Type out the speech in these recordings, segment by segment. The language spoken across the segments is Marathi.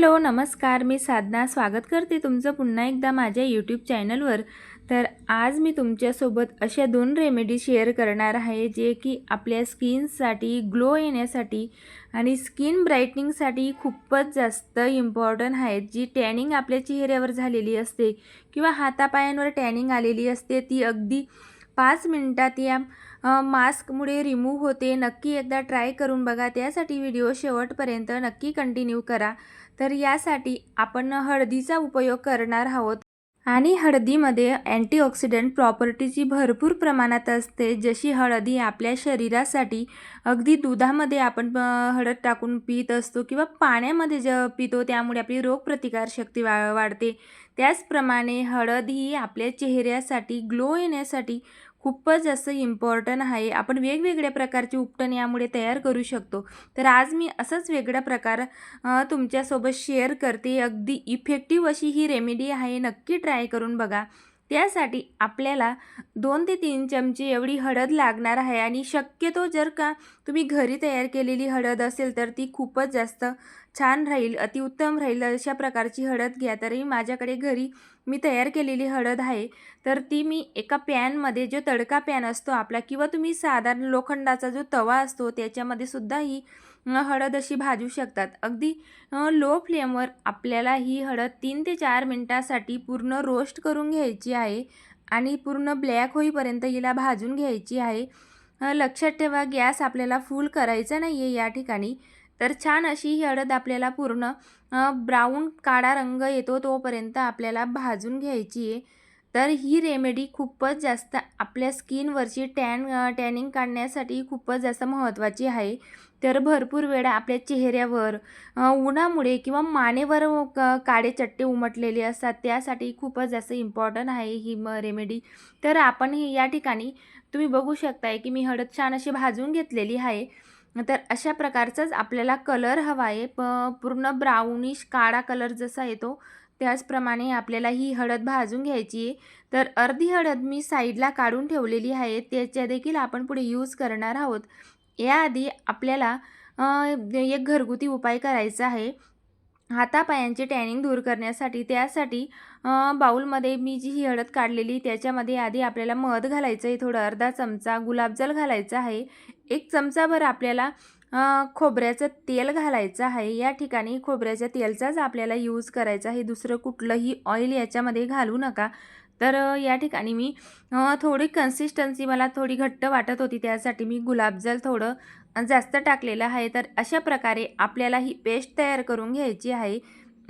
हॅलो नमस्कार. मी साधना. स्वागत करते तुमचं पुन्हा एकदा माझ्या यूट्यूब चॅनलवर तर आज मी तुमच्यासोबत अशा दोन रेमेडी शेअर करणार आहे जे की आपल्या स्किनसाठी ग्लो येण्यासाठी आणि स्किन ब्राईटनिंगसाठी खूपच जास्त इम्पॉर्टंट आहेत. जी टॅनिंग आपल्या चेहऱ्यावर झालेली असते किंवा हातापायांवर टॅनिंग आलेली असते ती अगदी पाच मिनटात या मास्कमुळे रिमूव्ह होते. नक्की एकदा ट्राय करून बघा. त्यासाठी व्हिडिओ शेवटपर्यंत नक्की कंटिन्यू करा. तर यासाठी आपण हळदीचा उपयोग करणार आहोत. आणि हळदीमध्ये अँटीऑक्सिडंट प्रॉपर्टीची भरपूर प्रमाणात असते जशी हळदी आपल्या शरीरासाठी अगदी दुधामध्ये आपण हळद टाकून पित असतो किंवा पाण्यामध्ये ज पितो त्यामुळे आपली रोगप्रतिकारशक्ती वा वाढते. त्याचप्रमाणे हळद ही आपल्या चेहऱ्यासाठी ग्लो येण्यासाठी खूपच जास्त इम्पॉर्टंट आहे. आपण वेगवेगळ्या प्रकारचे उपटन यामुळे तयार करू शकतो. तर आज मी असंच वेगळा प्रकार तुमच्यासोबत शेअर करते. अगदी इफेक्टिव्ह अशी ही रेमेडी आहे. नक्की ट्राय करून बघा. त्यासाठी आपल्याला दोन ते तीन चमचे एवढी हळद लागणार आहे आणि शक्यतो जर का तुम्ही घरी तयार केलेली हळद असेल तर ती खूपच जास्त छान राहील अतिउत्तम राहील. अशा प्रकारची हळद घ्या. तरी माझ्याकडे घरी मी तयार केलेली हळद आहे. तर ती मी एका पॅनमध्ये जो तडका पॅन असतो आपला किंवा तुम्ही साधारण लोखंडाचा जो तवा असतो त्याच्यामध्ये सुद्धा ही हळद अशी भाजू शकतात. अगदी लो फ्लेमवर आपल्याला ही हळद तीन ते चार मिनटासाठी पूर्ण रोस्ट करून घ्यायची आहे आणि पूर्ण ब्लॅक होईपर्यंत हिला भाजून घ्यायची आहे. लक्षात ठेवा गॅस आपल्याला फुल करायचा नाही आहे या ठिकाणी. तर छान अशी ही हळद आपल्याला पूर्ण ब्राऊन काळा रंग येतो तोपर्यंत आपल्याला भाजून घ्यायची आहे. तर ही रेमेडी खूपच जास्त आपल्या स्किनवरची टॅन टॅनिंग काढण्यासाठी खूपच जास्त महत्त्वाची आहे. तर भरपूर वेळा आपल्या चेहऱ्यावर उन्हामुळे किंवा मानेवर क काळे चट्टे उमटलेले असतात त्यासाठी खूपच जास्त इम्पॉर्टंट आहे ही म रेमेडी तर आपण हे या ठिकाणी तुम्ही बघू शकताय की मी हळद छान अशी भाजून घेतलेली आहे. तर अशा प्रकारचाच आपल्याला कलर हवा आहे. प पूर्ण ब्राउनिश काळा कलर जसा येतो त्याचप्रमाणे आपल्याला ही हळद भाजून घ्यायची आहे. तर अर्धी हळद मी साईडला काढून ठेवलेली आहे. त्याच्या देखील आपण पुढे यूज करणार आहोत. याआधी आपल्याला एक घरगुती उपाय करायचा आहे. हातापायांचे टॅनिंग दूर करण्यासाठी त्यासाठी बाऊलमध्ये मी जी ही हळद काढलेली त्याच्यामध्ये आधी आपल्याला मध घालायचं आहे थोडं अर्धा चमचा गुलाबजल घालायचा आहे. एक चमचाभर आपल्याला खोबऱ्याचं तेल घालायचं आहे. या ठिकाणी खोबऱ्याच्या तेलचाच आपल्याला यूज करायचा आहे. दुसरं कुठलंही ऑइल याच्यामध्ये घालू नका. तर या ठिकाणी मी थोडी कन्सिस्टन्सी मला थोडी घट्ट वाटत होती. त्यासाठी मी गुलाबजल थोडं जास्त टाकलेलं आहे. तर अशा प्रकारे आपल्याला ही पेस्ट तयार करून घ्यायची आहे.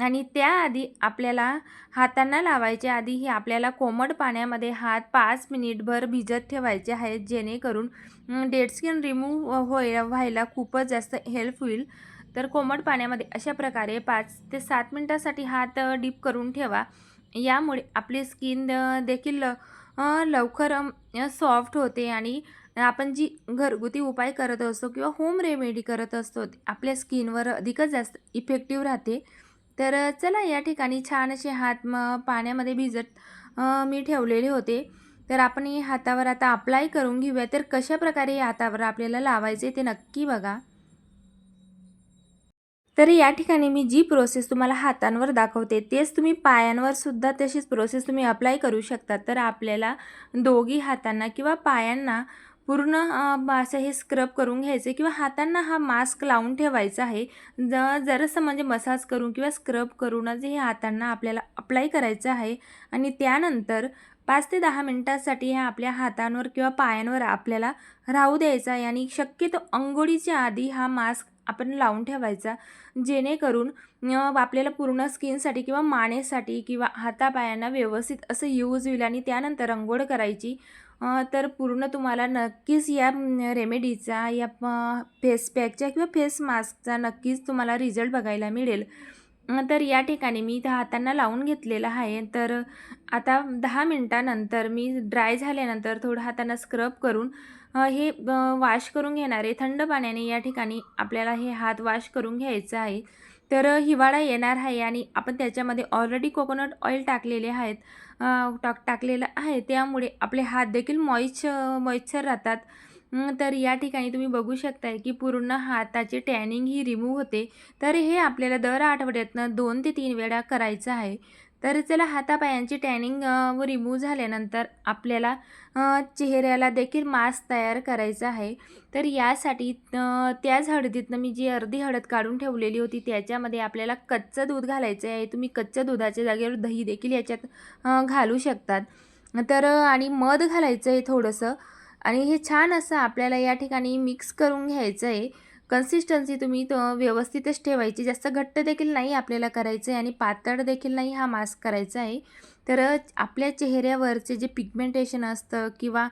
आणि त्याआधी आपल्याला हातांना लावायच्या आधी ही आपल्याला कोमट पाण्यामध्ये हात पाच मिनिटभर भिजत ठेवायचे आहेत जेणेकरून डेड स्किन रिमूव्ह होय व्हायला खूपच जास्त हेल्प होईल. तर कोमट पाण्यामध्ये अशा प्रकारे पाच ते सात मिनटासाठी हात डीप करून ठेवा. यामुळे आपली स्किन देखील ल लवकर सॉफ्ट होते आणि आपण जी घरगुती उपाय करत असतो किंवा होम रेमेडी करत असतो आपल्या स्किनवर अधिकच जास्त इफेक्टिव्ह राहते. तर चला या ठिकाणी छान असे हात म पाण्यामध्ये भिजत मी ठेवलेले होते. तर आपण हे हातावर आता अप्लाय करून घेऊया. तर कशा प्रकारे हे हातावर आपल्याला लावायचे ते नक्की बघा. तर या ठिकाणी मी जी प्रोसेस तुम्हाला हातांवर दाखवते तेच तुम्ही पायांवर सुद्धा तशीच प्रोसेस तुम्ही अप्लाय करू शकता. तर आपल्याला दोघी हातांना किंवा पायांना पूर्ण असं हे स्क्रब करून घ्यायचं किंवा हातांना हा मास्क लावून ठेवायचा आहे. ज जरासं म्हणजे मसाज करून किंवा स्क्रब करूनच हे हातांना आपल्याला अप्लाय करायचं आहे. आणि त्यानंतर पाच ते दहा मिनटासाठी ह्या आपल्या हातांवर किंवा पायांवर आपल्याला राहू द्यायचा आहे. आणि शक्यतो अंघोळीच्या आधी हा मास्क आपण लावून ठेवायचा जेणेकरून आपल्याला पूर्ण स्किनसाठी किंवा मानेसाठी किंवा हातापायांना व्यवस्थित असं यूज होईल आणि त्यानंतर अंघोळ करायची. तर पूर्ण तुम्हाला नक्कीच या रेमेडीचा या फेस पॅकच्या किंवा फेस मास्कचा नक्कीच तुम्हाला रिझल्ट बघायला मिळेल. तर या ठिकाणी मी त्या हातांना लावून घेतलेला आहे. तर आता दहा मिनटानंतर मी ड्राय झाल्यानंतर थोडं हातांना स्क्रब करून हे वॉश करून घेणार आहे. थंड पाण्याने या ठिकाणी आपल्याला हे हात वॉश करून घ्यायचं आहे तर हिवाळा येणार आहे आणि आपण त्याच्यामध्ये ऑलरेडी कोकोनट ऑइल टाकलेले आहेत. टाक टाकलेलं आहे. त्यामुळे आपले हात देखील मॉइश्च मॉइश्चर राहतात. तर या ठिकाणी तुम्ही बघू शकताय की पूर्ण हाताची टॅनिंग ही रिमूव्ह होते. तर हे आपल्याला दर आठवड्यातनं दोन ते तीन वेळा करायचं आहे. तर चला हातापायांची टॅनिंग रिमूव्ह झाल्यानंतर आपल्याला चेहऱ्याला देखील मास्क तयार करायचा आहे. तर यासाठी त्याच हळदीतनं मी जी अर्धी हळद काढून ठेवलेली होती त्याच्यामध्ये आपल्याला कच्चं दूध घालायचं आहे. तुम्ही कच्च्या दुधाच्या जागेवर दही देखील याच्यात घालू शकतात. तर आणि मध घालायचं आहे थोडंसं. आणि हे छान असं आपल्याला या ठिकाणी मिक्स करून घ्यायचं आहे. कन्सिस्टन्सी तुम्ही तो व्यवस्थितच ठेवायची. जास्त घट्ट देखील नाही आपल्याला करायचं आहे आणि पातळ देखील नाही हा मास्क करायचा आहे. तर आपल्या चेहऱ्यावरचे जे पिगमेंटेशन असतं किंवा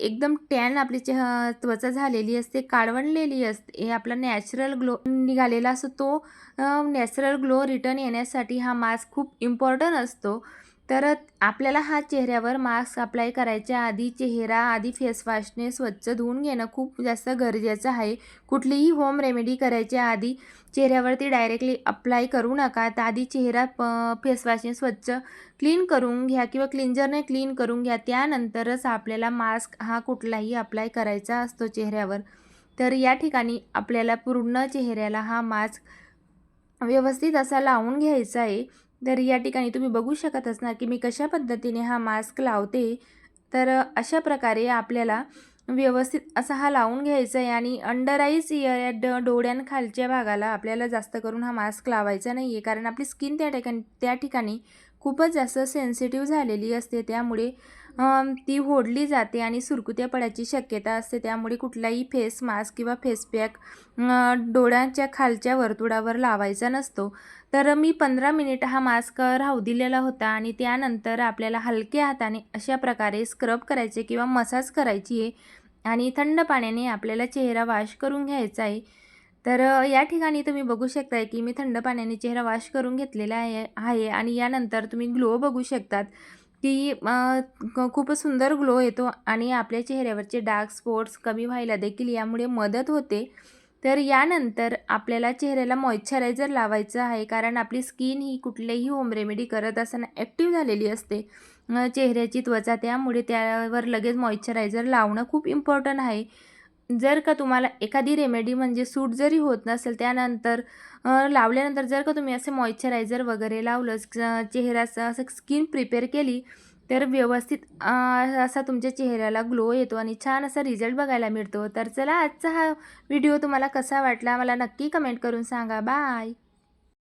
एकदम टॅन आपली चेह त्वचा झालेली असते काळवंडलेली असते हे आपला नॅचरल ग्लो निघालेला असतो. तो नॅचरल ग्लो रिटर्न येण्यासाठी हा मास्क खूप इम्पॉर्टंट असतो. तर आपल्याला हा चेहऱ्यावर मास्क अप्लाय करायच्या आधी चेहरा आधी फेसवॉशने स्वच्छ धुवून घेणं खूप जास्त गरजेचं आहे. कुठलीही होम रेमेडी करायच्या आधी चेहऱ्यावरती डायरेक्टली अप्लाय करू नका. तर आधी चेहरा प फेसवॉशने स्वच्छ क्लीन करून घ्या किंवा क्लिंजरने क्लीन करून घ्या. त्यानंतरच आपल्याला मास्क हा कुठलाही अप्लाय करायचा असतो चेहऱ्यावर. तर या ठिकाणी आपल्याला पूर्ण चेहऱ्याला हा मास्क व्यवस्थित असा लावून घ्यायचा आहे. तर या ठिकाणी तुम्ही बघू शकत असणार की मी कशा पद्धतीने हा मास्क लावते. तर अशा प्रकारे आपल्याला व्यवस्थित असा हा लावून घ्यायचा आहे आणि अंडर आईज या ड डोळ्यांखालच्या भागाला आपल्याला जास्त करून हा मास्क लावायचा नाही आहे कारण आपली स्किन त्या ठिकाणी त्या ठिकाणी खूपच जास्त सेन्सिटिव्ह झालेली असते. त्यामुळे ती होडली जाते आणि सुरकुत्या पडायची शक्यता असते. त्यामुळे कुठलाही फेस मास्क किंवा फेस पॅक डोळ्यांच्या खालच्या वर्तुळावर लावायचा नसतो. तर मी पंधरा मिनिट हा मास्क राहू दिलेला होता आणि त्यानंतर आपल्याला हलक्या हाताने अशा प्रकारे स्क्रब करायचे किंवा मसाज करायची आहे आणि थंड पाण्याने आपल्याला चेहरा वॉश करून घ्यायचा आहे. तर या ठिकाणी तुम्ही बघू शकताय की मी थंड पाण्याने चेहरा वॉश करून घेतलेला आहे आहे आणि यानंतर तुम्ही ग्लो बघू शकतात. की खूपच सुंदर ग्लो येतो आणि आपल्या चेहऱ्यावरचे डार्क स्पॉट्स कमी व्हायला देखील यामुळे मदत होते. तर यानंतर आपल्याला चेहऱ्याला मॉइश्चरायझर लावायचं आहे कारण आपली स्किन ही कुठलेही होम रेमेडी करत असताना ॲक्टिव्ह झालेली असते. चेहऱ्याची त्वचा त्यामुळे त्यावर लगेच मॉइश्चरायझर लावणं खूप इम्पॉर्टंट आहे. जर का तुम्हाला एखादी रेमेडी म्हणजे सूट जरी होत नसेल त्यानंतर लावल्यानंतर जर का तुम्ही असे मॉइश्चरायझर वगैरे लावलं चेहरा चेहऱ्याचं असं स्किन प्रिपेअर केली तर व्यवस्थित असा तुमच्या चेहऱ्याला ग्लो येतो आणि छान असा रिझल्ट बघायला मिळतो. तर चला आजचा हा व्हिडिओ तुम्हाला कसा वाटला मला नक्की कमेंट करून सांगा. बाय